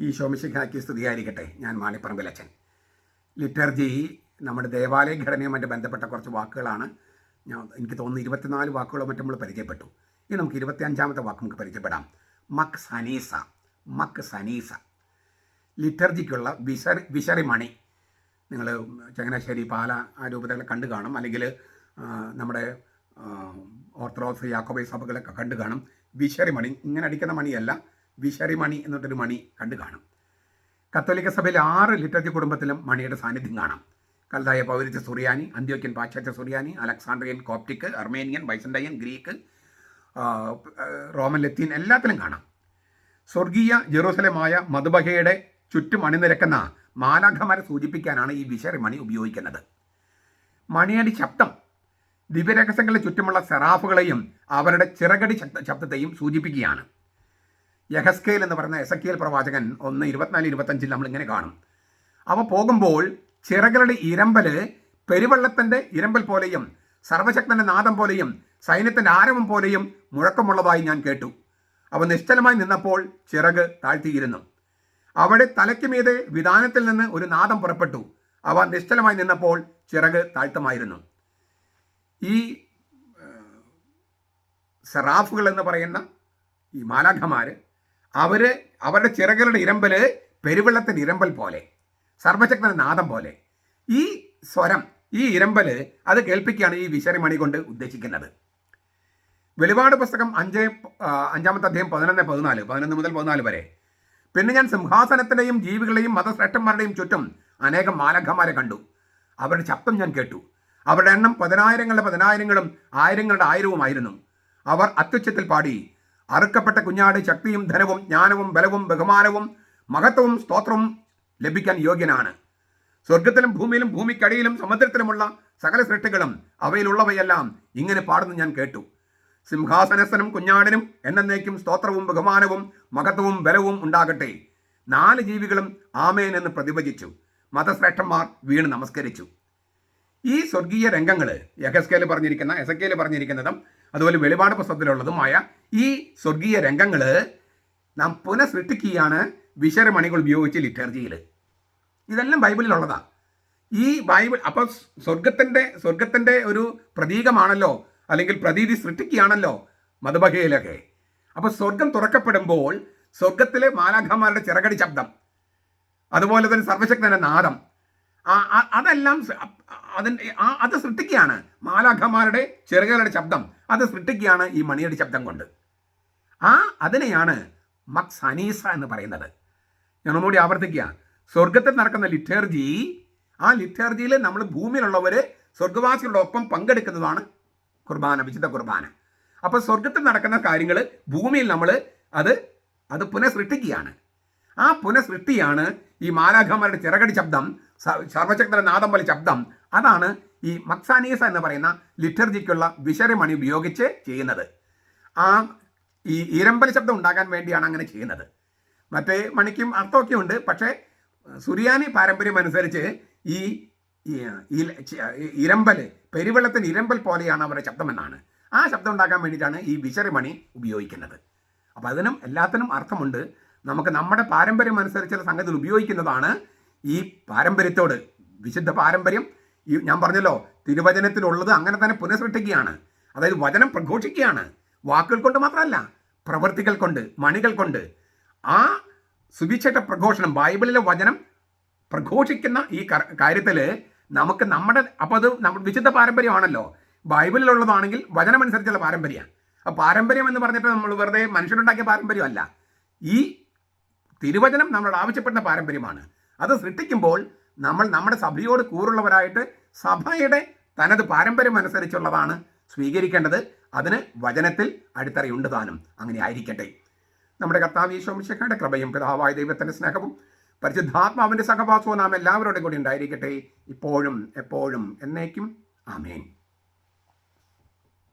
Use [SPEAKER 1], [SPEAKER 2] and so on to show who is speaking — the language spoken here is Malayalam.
[SPEAKER 1] ഈ ശോമിശിഖാക്കി സ്തുതിയായിരിക്കട്ടെ. ഞാൻ മാണിപ്പറമ്പിലച്ചൻ ലിറ്റർജി നമ്മുടെ ദേവാലയ ഘടനയുമായിട്ട് ബന്ധപ്പെട്ട കുറച്ച് വാക്കുകളാണ്. ഞാൻ എനിക്ക് തോന്നുന്നു ഇരുപത്തിനാല് വാക്കുകളോ മറ്റും നമ്മൾ പരിചയപ്പെട്ടു. ഇനി നമുക്ക് ഇരുപത്തിയഞ്ചാമത്തെ വാക്ക് നമുക്ക് പരിചയപ്പെടാം. മക് സനീസ മക് സനീസ. ലിറ്റർജിക്കുള്ള വിശറി വിശറിമണി. നിങ്ങൾ ചങ്ങനാശ്ശേരി പാല ആ രൂപതകളെ കണ്ടു കാണും. അല്ലെങ്കിൽ നമ്മുടെ ഓർത്തഡോക്സ് യാക്കോബൈ സഭകളൊക്കെ കണ്ടു കാണും. വിശറിമണി ഇങ്ങനെ അടിക്കുന്ന മണിയല്ല. വിശറിമണി എന്നിട്ടൊരു മണി കണ്ടു കാണും. കത്തോലിക്ക സഭയിൽ ആറ് ലിറ്റർജി കുടുംബത്തിലും മണിയുടെ സാന്നിധ്യം കാണാം. കൽതായ പൗരിച്ച സുറിയാനി അന്ത്യോക്യൻ പാശ്ചാത്യ സുറിയാനി Alexandrian Coptic Armenian Byzantine Greek Roman ലത്തീൻ എല്ലാത്തിലും കാണാം. സ്വർഗീയ ജെറൂസലമായ മധുബഹയുടെ ചുറ്റും അണിനിരക്കുന്ന മാലാഖമാരെ സൂചിപ്പിക്കാനാണ് ഈ വിഷറി മണി ഉപയോഗിക്കുന്നത്. മണിയടി ശബ്ദം ദിവ്യരഹസ്യങ്ങളുടെ ചുറ്റുമുള്ള സെറാഫുകളെയും അവരുടെ ചിറകടി ശബ്ദ ശബ്ദത്തെയും സൂചിപ്പിക്കുകയാണ്. യഹസ്കേൽ എന്ന് പറയുന്ന എസക്കിയൽ പ്രവാചകൻ ഒന്ന് ഇരുപത്തിനാല് ഇരുപത്തഞ്ചിൽ നമ്മൾ ഇങ്ങനെ കാണും. അവ പോകുമ്പോൾ ചിറകളുടെ ഇരമ്പൽ പെരുവെള്ളത്തിന്റെ ഇരമ്പൽ പോലെയും സർവശക്തന്റെ നാദം പോലെയും സൈന്യത്തിന്റെ ആരവം പോലെയും മുഴക്കമുള്ളതായി ഞാൻ കേട്ടു. അവ നിശ്ചലമായി നിന്നപ്പോൾ ചിറക് താഴ്ത്തിയിരുന്നു. അവിടെ തലയ്ക്ക് മീതെ വിധാനത്തിൽ നിന്ന് ഒരു നാദം പുറപ്പെട്ടു. അവ നിശ്ചലമായി നിന്നപ്പോൾ ചിറക് താഴ്ത്തമായിരുന്നു. ഈ സറാഫുകൾ എന്ന് പറയുന്ന ഈ മാലാഖമാര് അവർ അവരുടെ ചിറകളുടെ ഇരമ്പൽ പെരുവെള്ളത്തിന്റെ ഇരമ്പൽ പോലെ സർവശക്തന്റെ നാദം പോലെ ഈ സ്വരം ഈ ഇരമ്പൽ അത് കേൾപ്പിക്കുകയാണ് ഈ വിശറിമണി കൊണ്ട് ഉദ്ദേശിക്കുന്നത്. വെളിപാട് പുസ്തകം അഞ്ച് അഞ്ചാമത്തെ അധ്യായം പതിനൊന്ന് പതിനാല് പതിനൊന്ന് മുതൽ പതിനാല് വരെ. പിന്നെ ഞാൻ സിംഹാസനത്തിന്റെയും ജീവികളെയും മതശ്രേഷ്ഠന്മാരുടെയും ചുറ്റും അനേകം മാലഖമാരെ കണ്ടു. അവരുടെ ശബ്ദം ഞാൻ കേട്ടു. അവരുടെ എണ്ണം പതിനായിരങ്ങളുടെ പതിനായിരങ്ങളും ആയിരങ്ങളുടെ ആയിരവുമായിരുന്നു. അവർ അത്യുച്ചത്തിൽ പാടി അറുക്കപ്പെട്ട കുഞ്ഞാട് ശക്തിയും ധനവും ജ്ഞാനവും ബലവും ബഹുമാനവും മഹത്വവും സ്തോത്രവും ലഭിക്കാൻ യോഗ്യനാണ്. സ്വർഗത്തിലും ഭൂമിയിലും ഭൂമിക്കടിയിലും സമുദ്രത്തിലുമുള്ള സകല സൃഷ്ടികളും അവയിലുള്ളവയെല്ലാം ഇങ്ങനെ പാടുന്നു ഞാൻ കേട്ടു. സിംഹാസനസ്ഥനും കുഞ്ഞാടിനും എന്നേക്കും സ്തോത്രവും ബഹുമാനവും മഹത്വവും ബലവും ഉണ്ടാകട്ടെ. നാല് ജീവികളും ആമേൻ എന്ന് പ്രതിഭജിച്ചു. മതശ്രേഷ്ഠന്മാർ വീണ് നമസ്കരിച്ചു. ഈ സ്വർഗീയ രംഗങ്ങൾ യഹസ്കേൽ പറഞ്ഞിരിക്കുന്ന എസക്കേൽ പറഞ്ഞിരിക്കുന്നതും അതുപോലെ വെളിപാട് പുസ്തകത്തിലുള്ളതുമായ ഈ സ്വർഗീയ രംഗങ്ങൾ നാം പുനഃസൃഷ്ടിക്കുകയാണ് വിശരമണികൾ ഉപയോഗിച്ച് ലിറ്റർജിയിൽ ഇതെല്ലാം ബൈബിളിലുള്ളതാണ് ഈ ബൈബിൾ അപ്പോൾ സ്വർഗത്തിന്റെ സ്വർഗത്തിന്റെ ഒരു പ്രതീകമാണല്ലോ അല്ലെങ്കിൽ പ്രതീതി സൃഷ്ടിക്കുകയാണല്ലോ മധുബഹയിലൊക്കെ. അപ്പോൾ സ്വർഗം തുറക്കപ്പെടുമ്പോൾ സ്വർഗത്തിലെ മാലാഖമാരുടെ ചിറകടി ശബ്ദം അതുപോലെ തന്നെ സർവശക്തന്റെ നാദം അതെല്ലാം അതിന്റെ അത് സൃഷ്ടിക്കുകയാണ് മാലാഖമാരുടെ ചിറകുകളുടെ ശബ്ദം. അത് സൃഷ്ടിക്കുകയാണ് ഈ മണിയുടെ ശബ്ദം കൊണ്ട്. ആ അതിനെയാണ് മക്സ് അനീസ എന്ന് പറയുന്നത്. ഞാൻ ഒന്നുകൂടി ആവർത്തിക്കുക. സ്വർഗത്തിൽ നടക്കുന്ന ലിറ്റേർജി ആ ലിറ്റേർജിയിൽ നമ്മൾ ഭൂമിയിലുള്ളവർ സ്വർഗവാസികളുടെ ഒപ്പം പങ്കെടുക്കുന്നതാണ് കുർബാന വിശുദ്ധ കുർബാന. അപ്പോൾ സ്വർഗത്തിൽ നടക്കുന്ന കാര്യങ്ങൾ ഭൂമിയിൽ നമ്മൾ അത് അത് പുനഃസൃഷ്ടിക്കുകയാണ്. ആ പുനഃസൃഷ്ടിയാണ് ഈ മാലാഖമാരുടെ ചിറകടി ശബ്ദം സ- സർവശക്തന്റെ നാദം പോലെ ശബ്ദം. അതാണ് ഈ മക്സാനീസ എന്ന് പറയുന്ന ലിറ്റർജിക്കുള്ള വിഷരമണി ഉപയോഗിച്ച് ചെയ്യുന്നത്. ആ ഈ ഇരമ്പൽ ശബ്ദം ഉണ്ടാകാൻ വേണ്ടിയാണ് അങ്ങനെ ചെയ്യുന്നത്. മറ്റേ മണിക്കും അർത്ഥമൊക്കെ ഉണ്ട് പക്ഷേ സുറിയാനി പാരമ്പര്യം അനുസരിച്ച് ഈ ഇരമ്പൽ പെരുവെള്ളത്തിന് ഇരമ്പൽ പോലെയാണ് അവരുടെ ശബ്ദമെന്നാണ്. ആ ശബ്ദം ഉണ്ടാക്കാൻ വേണ്ടിയിട്ടാണ് ഈ വിശറിമണി ഉപയോഗിക്കുന്നത്. അപ്പോൾ അതിനും എല്ലാത്തിനും അർത്ഥമുണ്ട്. നമുക്ക് നമ്മുടെ പാരമ്പര്യം അനുസരിച്ചുള്ള സംഗതികൾ ഉപയോഗിക്കുന്നതാണ് ഈ പാരമ്പര്യത്തോട് വിശുദ്ധ പാരമ്പര്യം ഈ ഞാൻ പറഞ്ഞല്ലോ തിരുവചനത്തിലുള്ളത് അങ്ങനെ തന്നെ പുനഃസൃഷ്ടിക്കുകയാണ്. അതായത് വചനം പ്രഘോഷിക്കുകയാണ്. വാക്കുകൾ കൊണ്ട് മാത്രമല്ല പ്രവൃത്തികൾ കൊണ്ട് മണികൾ കൊണ്ട്. ആ സുവിശേഷ പ്രഘോഷണം ബൈബിളിലെ വചനം പ്രഘോഷിക്കുന്ന ഈ കാര്യത്തിൽ നമുക്ക് നമ്മുടെ അപ്പോൾ അത് നമ്മുടെ വിശുദ്ധ പാരമ്പര്യമാണല്ലോ. ബൈബിളിലുള്ളതാണെങ്കിൽ വചനമനുസരിച്ചുള്ള പാരമ്പര്യമാണ് ആ പാരമ്പര്യം എന്ന് പറഞ്ഞിട്ട് നമ്മൾ വെറുതെ മനുഷ്യരുണ്ടാക്കിയ പാരമ്പര്യമല്ല. ഈ തിരുവചനം നമ്മളോട് ആവശ്യപ്പെടുന്ന പാരമ്പര്യമാണ്. അത് സൃഷ്ടിക്കുമ്പോൾ നമ്മൾ നമ്മുടെ സഭയോട് കൂറുള്ളവരായിട്ട് സഭയുടെ തനത് പാരമ്പര്യം അനുസരിച്ചുള്ളതാണ് സ്വീകരിക്കേണ്ടത്. അതിന് വചനത്തിൽ അടിത്തറയുണ്ട് താനും. അങ്ങനെ ആയിരിക്കട്ടെ. നമ്മുടെ കർത്താവ് ഈശോമിശയുടെ കൃപയും പിതാവായ ദൈവത്തിന്റെ സ്നേഹവും പരിശുദ്ധാത്മാവിന്റെ സഹവാസവും നാം എല്ലാവരോടും കൂടി ഉണ്ടായിരിക്കട്ടെ. ഇപ്പോഴും എപ്പോഴും എന്നേക്കും. ആമേൻ.